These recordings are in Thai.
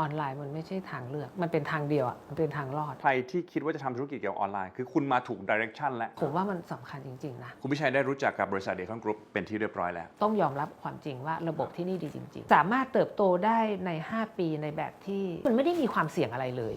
ออนไลน์มันไม่ใช่ทางเลือก มันเป็นทางเดียวอะมันเป็นทางรอด ใครที่คิดว่าจะทำธุรกิจเกี่ยวกับออนไลน์ คือคุณมาถูกดิเรกชันแล้ว ผมว่ามันสำคัญจริง ๆ นะ คุณพิชัยได้รู้จักกับบริษัทเดคอนกรุ๊ปเป็นที่เรียบร้อยแล้ว ต้องยอมรับความจริงว่าระบบที่นี่ดีจริง ๆ สามารถเติบโตได้ใน 5 ปีในแบบที่มันไม่ได้มีความเสี่ยงอะไรเลย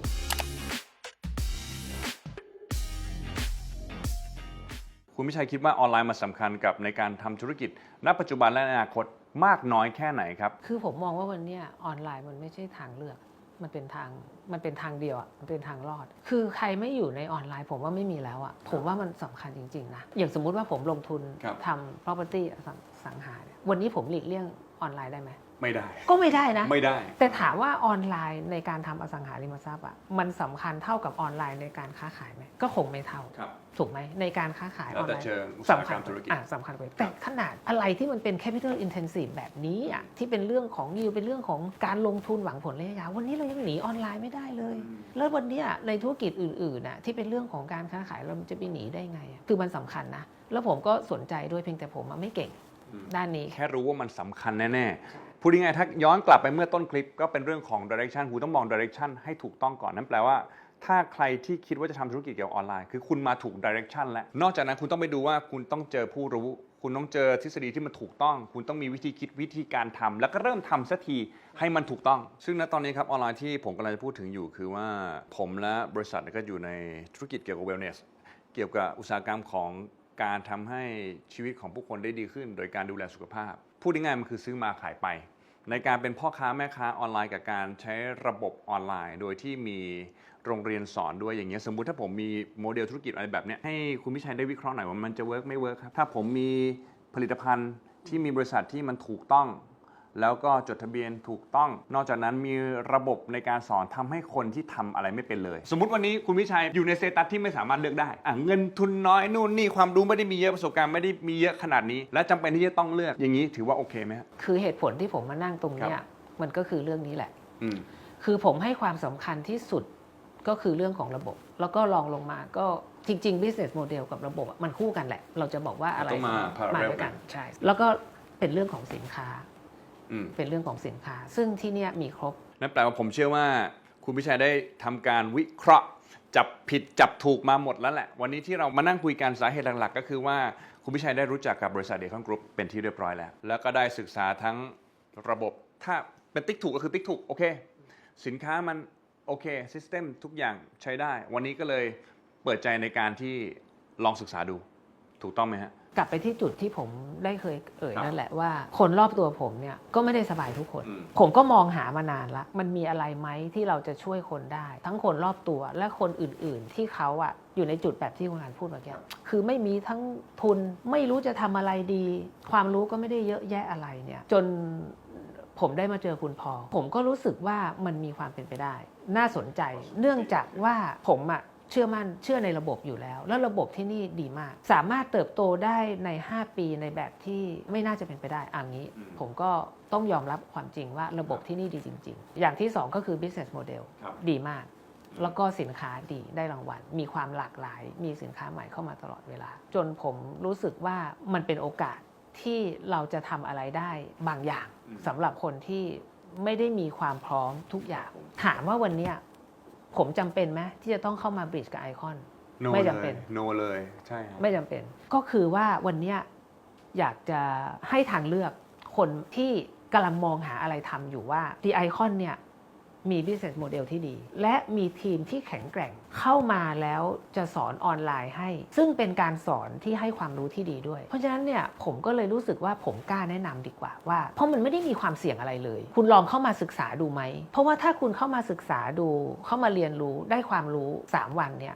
คุณพิชัยคิดว่าออนไลน์มาสำคัญกับในการทำธุรกิจ ณ ปัจจุบันและในอนาคต มากน้อยแค่ไหนครับ คือผมมองว่าวันเนี้ยออนไลน์มันไม่ใช่ทางเลือก มันเป็นทางมันเป็นทางเดียวอะมันเป็นทางรอด คือใครไม่อยู่ในออนไลน์ ผมว่าไม่มีแล้วอะผมว่ามันสำคัญจริงๆนะอย่างสมมุติว่าผมลงทุนครับทำ property อสังสังหาเนี่ยวันนี้ผมหลีกเลี่ยงออนไลน์ได้ไหม ไม่ได้ ก็ไม่ได้นะ ไม่ได้ แต่ถามว่าออนไลน์ในการทำอสังหาริมทรัพย์อะมันสำคัญเท่ากับออนไลน์ในการค้าขายไหมก็คงไม่เท่าครับถูกไหมในการค้าขายอแล้วอนแต่ไลน์เชิงอุตสาหกรรมธุรกิจอะสำคัญกว่าแต่ขนาดอะไรที่มันเป็น capital intensive แบบนี้อะที่เป็นเรื่องของยิวเป็นเรื่องของการลงทุนหวังผลระยะยาววันนี้เรายังหนีออนไลน์ไม่ได้เลย แล้ววันเนี้ยในธุรกิจอื่นๆน่ะที่เป็นเรื่องของการค้าขายเราจะไปหนีได้ไงอะคือมันสำคัญนะแล้วผมก็สนใจด้วยเพียงแต่ผมอะไม่เก่งอืมด้านนี้แค่รู้ว่ามันสำคัญแน่ ๆ พูดง่ายๆถ้าย้อนกลับไปเมื่อต้นคลิป ก็เป็นเรื่องของ direction คุณต้องมอง direction ให้ถูกต้องก่อนนั่นแปลว่าถ้าใครที่คิดว่าจะทำธุรกิจเกี่ยวกับออนไลน์ คือคุณมาถูก direction แล้ว นอกจากนั้นคุณต้องไปดูว่าคุณต้องเจอผู้รู้ คุณต้องเจอทฤษฎีที่มันถูกต้อง คุณต้องมีวิธีคิดวิธีการทำแล้วก็เริ่มทำสักทีให้มันถูกต้อง ซึ่งณตอนนี้ครับออนไลน์ที่ผมกำลังจะพูดถึงอยู่ คือว่าผมและบริษัทก็อยู่ในธุรกิจเกี่ยวกับ wellness เกี่ยวกับอุตสาหกรรมของ การทำให้ชีวิตของผู้คนได้ดีขึ้น โดยการดูแลสุขภาพ พูดง่ายๆมันคือซื้อมาขายไป ในการเป็นพ่อค้าแม่ค้าออนไลน์กับการใช้ระบบออนไลน์ โดยที่มีโรงเรียนสอนด้วยอย่างเงี้ยสมมุติถ้าผมมีโมเดลธุรกิจอะไรแบบเนี้ยให้คุณพิชัยได้วิเคราะห์หน่อยว่ามันจะเวิร์กไม่เวิร์กครับถ้าผมมีผลิตภัณฑ์ที่มีบริษัทที่มันถูกต้อง แล้วก็จดทะเบียนถูกต้อง นอกจากนั้นมีระบบในการสอนทำให้คนที่ทำอะไรไม่เป็นเลย สมมุติวันนี้คุณวิชัยอยู่ในสเตตัสที่ไม่สามารถเลือกได้อะเงินทุนน้อยนู่นนี่ความรู้ไม่ได้มีเยอะประสบการณ์ไม่ได้มีเยอะขนาดนี้ และจำเป็นที่จะต้องเลือกอย่างนี้ถือว่าโอเคไหมครับคือเหตุผลที่ผมมานั่งตรงเนี้ยมันก็คือเรื่องนี้แหละอืมคือผมให้ความสำคัญที่สุดก็คือเรื่องของระบบ แล้วก็ลองลงมาก็จริง ๆ business model กับระบบอะมันคู่กันแหละ เราจะบอกว่าอะไรต้องมา parallel ด้วยกันใช่แล้วก็เป็นเรื่องของสินค้าอืม เป็นเรื่องของสินค้า ซึ่งที่เนี่ยมีครบ นั่นแปลว่าผมเชื่อว่า คุณพิชัยได้ทำการวิเคราะห์ จับผิดจับถูกมาหมดแล้วแหละ วันนี้ที่เรามานั่งคุยกันสาเหตุหลักๆ ก็คือว่าคุณพิชัยได้รู้จักกับบริษัทเดคอนกรุ๊ปเป็นที่เรียบร้อยแล้ว แล้วก็ได้ศึกษาทั้งระบบถ้าเป็นติ๊กถูกก็คือติ๊กถูกโอเค สินค้ามันโอเคซิสเต็มทุกอย่างใช้ได้ วันนี้ก็เลยเปิดใจในการที่ลองศึกษาดูถูกต้องไหมฮะ กลับไปที่จุดที่ผมได้เคยเอ่ยครับนั่นแหละว่า คนรอบตัวผมเนี่ยก็ไม่ได้สบายทุกคน อืม ผมก็มองหามานานละ มันมีอะไรไหมที่เราจะช่วยคนได้ ทั้งคนรอบตัวและคนอื่นๆ ที่เขาอะอยู่ในจุดแบบที่คุณงานพูดเมื่อกี้คือไม่มีทั้งทุนไม่รู้จะทำอะไรดี ความรู้ก็ไม่ได้เยอะแยะอะไรเนี่ย จนผมได้มาเจอคุณพอ ผมก็รู้สึกว่ามันมีความเป็นไปได้ น่าสนใจ เนื่องจากว่าผมอะ เชื่อมั่นเชื่อในระบบอยู่แล้ว แล้วระบบที่นี่ดีมาก สามารถเติบโตได้ใน 5 ปีในแบบที่ไม่น่าจะเป็นไปได้อันนี้อืมผมก็ต้องยอมรับความจริงว่าระบบที่นี่ดีจริง ๆ อย่างที่ 2 ก็คือ business model ครับดีมาก แล้วก็สินค้าดีได้รางวัล มีความหลากหลาย มีสินค้าใหม่เข้ามาตลอดเวลา จนผมรู้สึกว่ามันเป็นโอกาสที่เราจะทำอะไรได้บางอย่างอืมสำหรับคนที่ไม่ได้มีความพร้อมทุกอย่าง ถามว่าวันเนี้ย ผมจำเป็นไหมที่จะต้องเข้ามาบริดจ์กับไอคอน โนไม่เลจำเป็นยโนเลย ใช่ครับ ไม่จำเป็น ก็คือว่าวันเนี้ยอยากจะให้ทางเลือกคนที่กำลังมองหาอะไรทำอยู่ว่า The Icon เนี่ย มี business model ที่ดี และมีทีมที่แข็งแกร่งเข้ามาแล้วจะสอนออนไลน์ให้ ซึ่งเป็นการสอนที่ให้ความรู้ที่ดีด้วย เพราะฉะนั้นเนี่ยผมก็เลยรู้สึกว่าผมกล้าแนะนำดีกว่าว่า เพราะมันไม่ได้มีความเสี่ยงอะไรเลย คุณลองเข้ามาศึกษาดูไหม เพราะว่าถ้าคุณเข้ามาศึกษาดูเข้ามาเรียนรู้ได้ความรู้ 3 วันเนี่ย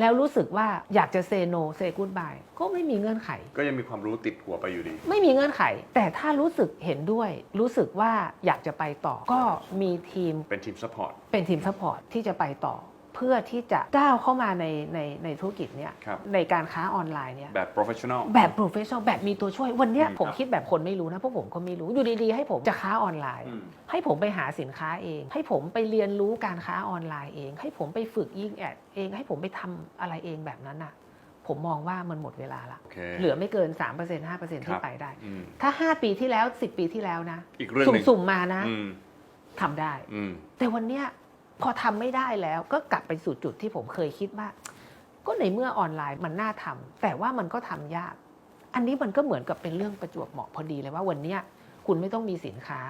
แล้วรู้สึกว่าอยากจะเซโนเซกูดบายก็ไม่มีเงื่อนไข ก็ยังมีความรู้ติดหัวไปอยู่ดี ไม่มีเงื่อนไข แต่ถ้ารู้สึกเห็นด้วย รู้สึกว่าอยากจะไปต่อ ก็มีทีมเป็นทีมซัพพอร์ตเป็นทีมซัพพอร์ตที่จะไปต่อ เพื่อที่จะก้าวเข้ามาในในในธุรกิจเนี้ยครับ ในการค้าออนไลน์เนี่ยแบบ professional แบบ professional แบบมีตัวช่วย วันเนี้ยอืมผมครับ คิดแบบคนไม่รู้นะเพราะผมก็ไม่รู้อยู่ดีๆให้ผมจะค้าออนไลน์ อืม ให้ผมไปหาสินค้าเอง ให้ผมไปเรียนรู้การค้าออนไลน์เอง ให้ผมไปฝึกยิงแอดเอง ให้ผมไปทำอะไรเองแบบนั้นน่ะผมมองว่ามันหมดเวลาละโอเคเหลือไม่เกิน 3% 5%ครัที่บ ไปได้อืมถ้า 5 ปีที่แล้ว 10 ปีที่แล้วนะ อีกเรื่องหนึ่งสุ่มๆมานะอืมทำได้ อืมแต่วันเนี้ย พอทำไม่ได้แล้วก็กลับไปสู่จุดที่ผมเคยคิดว่า ก็ในเมื่อออนไลน์มันน่าทำแต่ว่ามันก็ทำยาก อันนี้มันก็เหมือนกับเป็นเรื่องประจวบเหมาะพอดีเลยว่าวันเนี้ยคุณไม่ต้องมีสินค้า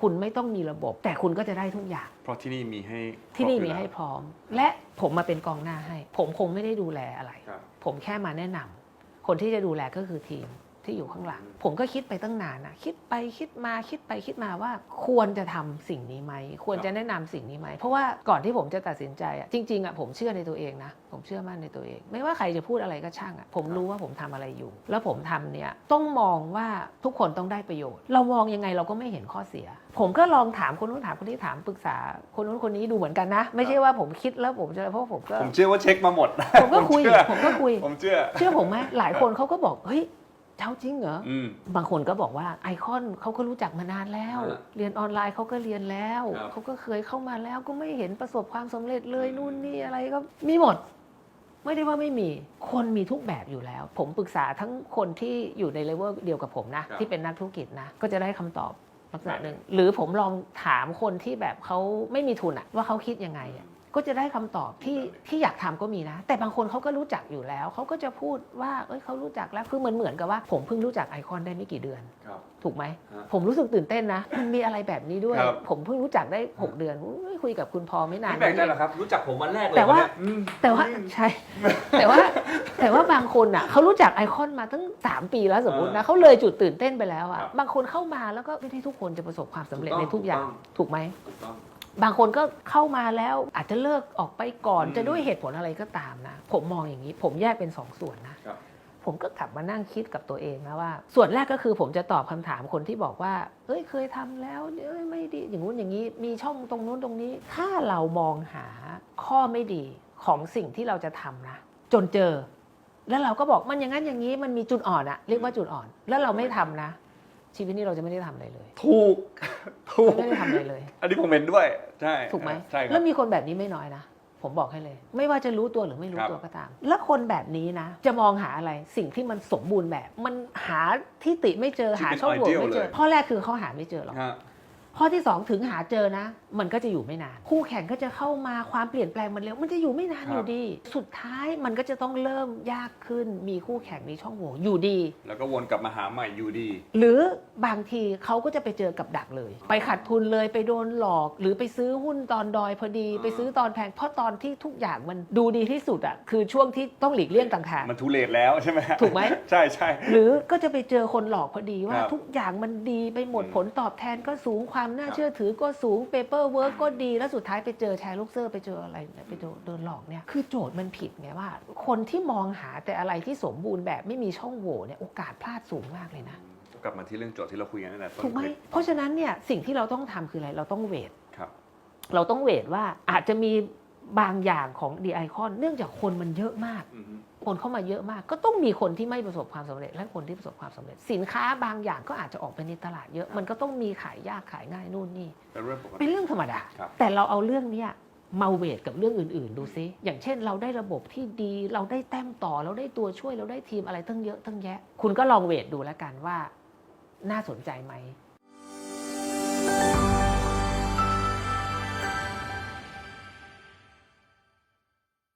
คุณไม่ต้องมีระบบ แต่คุณก็จะได้ทุกอย่าง เพราะที่นี่มีให้ที่นี่ครบมีอยู่ให้แล้วพร้อม และผมมาเป็นกองหน้าให้ ผมคงไม่ได้ดูแลอะไรครับผมแค่มาแนะนำคนที่จะดูแลก็คือทีม ที่อยู่ข้างหลัง ผมก็คิดไปตั้งนานนะคิดไปคิดมาคิดไปคิดมาว่าควรจะทำสิ่งนี้ไหมควรจะแนะนำสิ่งนี้ไหมเพราะว่าก่อนที่ผมจะตัดสินใจอะจริงๆอะผมเชื่อในตัวเองนะผมเชื่อมั่นในตัวเอง ไม่ว่าใครจะพูดอะไรก็ช่างอะผมรู้ว่าผมทำอะไรอยู่ แล้วผมทำเนี่ยต้องมองว่าทุกคนต้องได้ประโยชน์ เรามองยังไงเราก็ไม่เห็นข้อเสีย ผมก็ลองถามคนนู้นถามคนนี้ถามปรึกษาคนนู้นคนนี้ดูเหมือนกันนะ ไม่ใช่ว่าผมคิดแล้วผมจะเพราะว่าผมก็ผมเชื่อว่าเช็คมาหมด ผมก็คุยเชื่อผมก็คุยผมเชื่อเชื่อผมไหมหลายคนเขาก็บอกเฮ้ย เจ้าจริงเหรอ อืม บางคนก็บอกว่าไอคอนเขาก็รู้จักมานานแล้วฮะเรียนออนไลน์เขาก็เรียนแล้ว ครับ เขาก็เคยเข้ามาแล้วก็ไม่เห็นประสบความสำเร็จเลยนู่นนี่อะไรก็มีหมด ไม่ได้ว่าไม่มี คนมีทุกแบบอยู่แล้ว ผมปรึกษาทั้งคนที่อยู่ในเลเวลเดียวกับผมนะ ครับที่เป็นนักธุรกิจนะ ก็จะได้คำตอบลักษณะหนึ่งหรือผมลองถามคนที่แบบเขาไม่มีทุนอะว่าเขาคิดยังไงอะ ก็จะได้คำตอบที่ที่อยากทำก็มีนะ แต่บางคนเขาก็รู้จักอยู่แล้ว เขาก็จะพูดว่าเอ้ยเขารู้จักแล้วคือเหมือนเหมือนกับว่า ผมเพิ่งรู้จักไอคอนได้ไม่กี่เดือนครับถูกไหมฮะผมรู้สึกตื่นเต้นนะ มันมีอะไรแบบนี้ด้วยครับผมเพิ่งรู้จักได้ 6 เดือนอุ๊ยคุยกับคุณพอไม่นานไม่แปลกใจหรอกครับ รู้จักผมวันแรกเลยแต่ว่าเนี่ยอืมแต่ว่าใช่ แต่ว่าแต่ว่าบางคนอะเขารู้จักไอคอนมาตั้ง 3 ปีแล้วสมมตินะเขาเลยจุดตื่นเต้นไปแล้วอะครับบางคนเข้ามาแล้วก็ไม่ได้ทุกคนจะประสบความสำเร็จถูกต้องในทุกอย่างถูกต้องถูกไหมถูกต้อง บางคนก็เข้ามาแล้วอาจจะเลิกออกไปก่อนอืมจะด้วยเหตุผลอะไรก็ตามนะ ผมมองอย่างนี้ ผมแยกเป็นสองส่วนนะครับผมก็กลับมานั่งคิดกับตัวเองนะว่า ส่วนแรกก็คือผมจะตอบคำถามคนที่บอกว่า เอ้ยเคยทำแล้วเอ้ยไม่ดีอย่างงู้นอย่างนี้ มีช่องตรงนู้นตรงนี้ ถ้าเรามองหาข้อไม่ดีของสิ่งที่เราจะทำนะ จนเจอ แล้วเราก็บอกมันอย่างนั้นอย่างนี้มันมีจุดอ่อนอะเรียกว่าจุดอ่อน แล้วเราไม่ทำนะ ชีวิตนี้เราจะไม่ได้ทำอะไรเลยถูกถูก ไม่ได้ทำอะไรเลย อันนี้ผมเห็นด้วย ใช่ถูกไหมใช่คแล้รับวมีคนแบบนี้ไม่น้อยนะ ผมบอกให้เลย ไม่ว่าจะรู้ตัวหรือไม่รู้ครับ ตัวก็ตาม แล้วคนแบบนี้นะ จะมองหาอะไรสิ่งที่มันสมบูรณ์แบบ มันหาที่ติไม่เจอหาช่องโหว่ไม่เจอข้อแรกคือเขาหาไม่เจอหรอก ฮะ ข้อที่สองถึงหาเจอนะ มันก็จะอยู่ไม่นาน คู่แข่งก็จะเข้ามาความเปลี่ยนแปลงมันเร็วมันจะอยู่ไม่นานครับอยู่ดี สุดท้ายมันก็จะต้องเริ่มยากขึ้นมีคู่แข่งมีช่องโหว่อยู่ดี แล้วก็วนกลับมาหาใหม่อยู่ดี หรือบางทีเขาก็จะไปเจอกับดักเลย ไปขาดทุนเลยไปโดนหลอก หรือไปซื้อหุ้นตอนดอยพอดีอ่าไปซื้อตอนแพงเพราะตอนที่ทุกอย่างมันดูดีที่สุดอะคือช่วงที่ต้องหลีกเลี่ยงต่างหากมันทุเลศแล้วใช่ไหมถูกไหมใช่ใช่หรือก็จะไปเจอคนหลอกพอดีว่าครับทุกอย่างมันดีไปหมดอืมผลตอบแทนก็สูงความน่าครับเชื่อถือก็สูงเปเปอร์เวิร์กก็ดี แล้วสุดท้ายไปเจอแชร์ลูกเซอร์ไปเจออะไรเนี่ยไปโดนโดนหลอกเนี่ยคือโจทย์มันผิดไงว่า คนที่มองหาแต่อะไรที่สมบูรณ์แบบไม่มีช่องโหว่เนี่ยโอกาสพลาดสูงมากเลยนะกลับมาที่เรื่องโจทย์ที่เราคุยกันตั้งแต่ต้นถูกไหมคลิปเพราะฉะนั้นเนี่ยสิ่งที่เราต้องทำคืออะไรเราต้องเวทครับ เราต้องเวทว่าอาจจะมีบางอย่างของดีไอคอนเนื่องจากคนมันเยอะมากอือฮึ คนเข้ามาเยอะมาก ก็ต้องมีคนที่ไม่ประสบความสำเร็จ และคนที่ประสบความสำเร็จ สินค้าบางอย่างก็อาจจะออกไปในตลาดเยอะ มันก็ต้องมีขายยากขายง่ายนู่นนี่ เป็นเรื่องปกเป็ตินเรื่องธรรมดาครับแต่เราเอาเรื่องเนี้ยมาเวทกับเรื่องอื่นๆ ดูซิ อย่างเช่น เราได้ระบบที่ดี เราได้แต้มต่อ เราได้ตัวช่วย เราได้ทีมอะไรตั้งเยอะตั้งแยะ คุณก็ลองเวทดูแล้วกันว่า น่าสนใจไหม